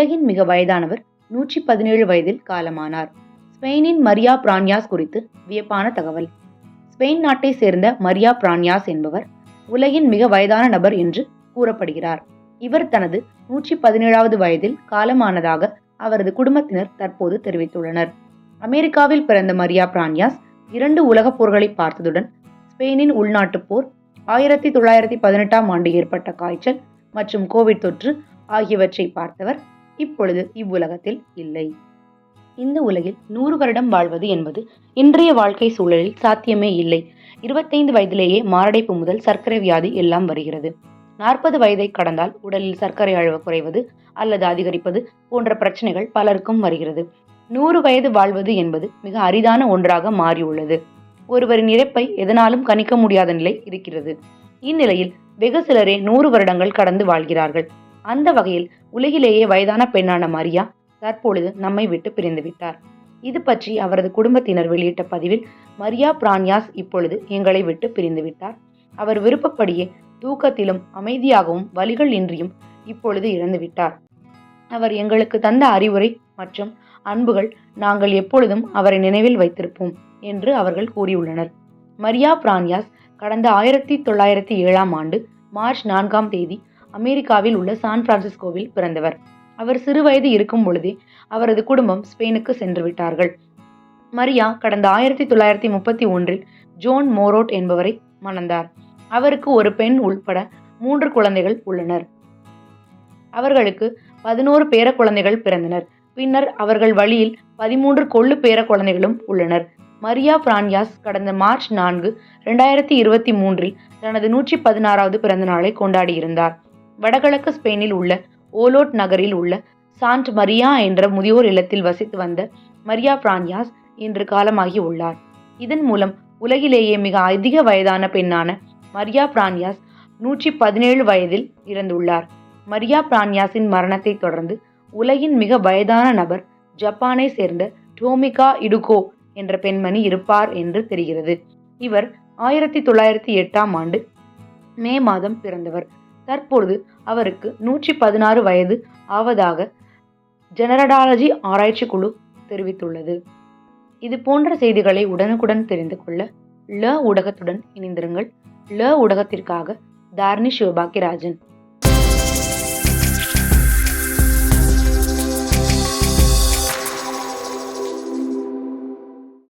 மிக வயதானவர் நூற்றி பதினேழு வயதில் காலமானார். ஸ்பெயினின் மரியா பிரான்யாஸ் குறித்து வியப்பான தகவல். ஸ்பெயின் நாட்டை சேர்ந்த மரியா பிரான்யாஸ் என்பவர் உலகின் மிக வயதான நபர் என்று கூறப்படுகிறார். இவர் தனது நூற்றி பதினேழாவது வயதில் காலமானதாக அவரது குடும்பத்தினர் தற்போது தெரிவித்துள்ளனர். அமெரிக்காவில் பிறந்த மரியா பிரான்யாஸ் இரண்டு உலகப் போர்களை பார்த்ததுடன் ஸ்பெயினின் உள்நாட்டுப் போர் ஆயிரத்தி தொள்ளாயிரத்தி பதினெட்டாம் ஆண்டு ஏற்பட்ட காய்ச்சல் மற்றும் கோவிட் தொற்று ஆகியவற்றை பார்த்தவர் இப்பொழுது இவ்வுலகத்தில் இல்லை. இந்த உலகில் நூறு வருடம் வாழ்வது என்பது இன்றைய வாழ்க்கை சூழலில் சாத்தியமே இல்லை. இருபத்தைந்து வயதிலேயே மாரடைப்பு முதல் சர்க்கரை வியாதி எல்லாம் வருகிறது. நாற்பது வயதை கடந்தால் உடலில் சர்க்கரை அளவு குறைவது அல்லது அதிகரிப்பது போன்ற பிரச்சனைகள் பலருக்கும் வருகிறது. நூறு வயது வாழ்வது என்பது மிக அரிதான ஒன்றாக மாறியுள்ளது. ஒருவரின் இறப்பை எதனாலும் கணிக்க முடியாத நிலை இருக்கிறது. இந்நிலையில் வெகு சிலரே நூறு வருடங்கள் கடந்து வாழ்கிறார்கள். அந்த வகையில் உலகிலேயே வயதான பெண்ணான மரியா தற்பொழுது நம்மை விட்டு பிரிந்து விட்டார். இது பற்றி அவரது குடும்பத்தினர் வெளியிட்ட பதிவில் மரியா பிரான்யாஸ் இப்பொழுது எங்களை விட்டு பிரிந்து விட்டார். அவர் விருப்பப்படியே தூக்கத்திலும் அமைதியாகவும் வலிகள் இன்றியும் இப்பொழுது இறந்து விட்டார். அவர் எங்களுக்கு தந்த அறிவுரை மற்றும் அன்புகள் நாங்கள் எப்பொழுதும் அவரை நினைவில் வைத்திருப்போம் என்று அவர்கள் கூறியுள்ளனர். மரியா பிரான்யாஸ் கடந்த ஆயிரத்தி தொள்ளாயிரத்தி ஏழாம் ஆண்டு மார்ச் நான்காம் தேதி அமெரிக்காவில் உள்ள சான் பிரான்சிஸ்கோவில் பிறந்தவர். அவர் சிறுவயது இருக்கும் பொழுதே அவரது குடும்பம் ஸ்பெயினுக்கு சென்று விட்டார்கள். மரியா கடந்த ஆயிரத்தி தொள்ளாயிரத்தி முப்பத்தி ஒன்றில் ஜோன் மோரோட் என்பவரை மணந்தார். அவருக்கு ஒரு பெண் உள்பட மூன்று குழந்தைகள் உள்ளனர். அவர்களுக்கு பதினோரு பேர குழந்தைகள் பிறந்தனர். பின்னர் அவர்கள் வழியில் பதிமூன்று கொள்ளு பேர குழந்தைகளும் உள்ளனர். மரியா பிரான்யாஸ் கடந்த மார்ச் நான்கு இரண்டாயிரத்தி இருபத்தி மூன்றில் தனது நூற்றி பதினாறாவது பிறந்த நாளை கொண்டாடியிருந்தார். வடகிழக்கு ஸ்பெயினில் உள்ள ஓலோட் நகரில் உள்ள சாண்ட் மரியா என்ற முதியோர் இல்லத்தில் வசித்து வந்த மரியா பிரான்யாஸ் இன்று காலமாகி உள்ளார். இதன் மூலம் உலகிலேயே மிக அதிக வயதான பெண்ணான மரியா பிரான்யாஸ் நூற்றி பதினேழு வயதில் இறந்துள்ளார். மரியா பிரான்யாஸின் மரணத்தை தொடர்ந்து உலகின் மிக வயதான நபர் ஜப்பானை சேர்ந்த டோமிகா இடுகோ என்ற பெண்மணி இருப்பார் என்று தெரிகிறது. இவர் ஆயிரத்தி தொள்ளாயிரத்தி எட்டாம் ஆண்டு மே மாதம் பிறந்தவர். தற்பொழுது அவருக்கு நூற்றி பதினாறு வயது ஆவதாக ஜெனரடாலஜி ஆராய்ச்சி குழு தெரிவித்துள்ளது. இது போன்ற செய்திகளை உடனுக்குடன் தெரிந்து கொள்ள ல ஊடகத்துடன் இணைந்திருங்கள். ல ஊடகத்திற்காக தார்னி சிவபாக்கியராஜன்.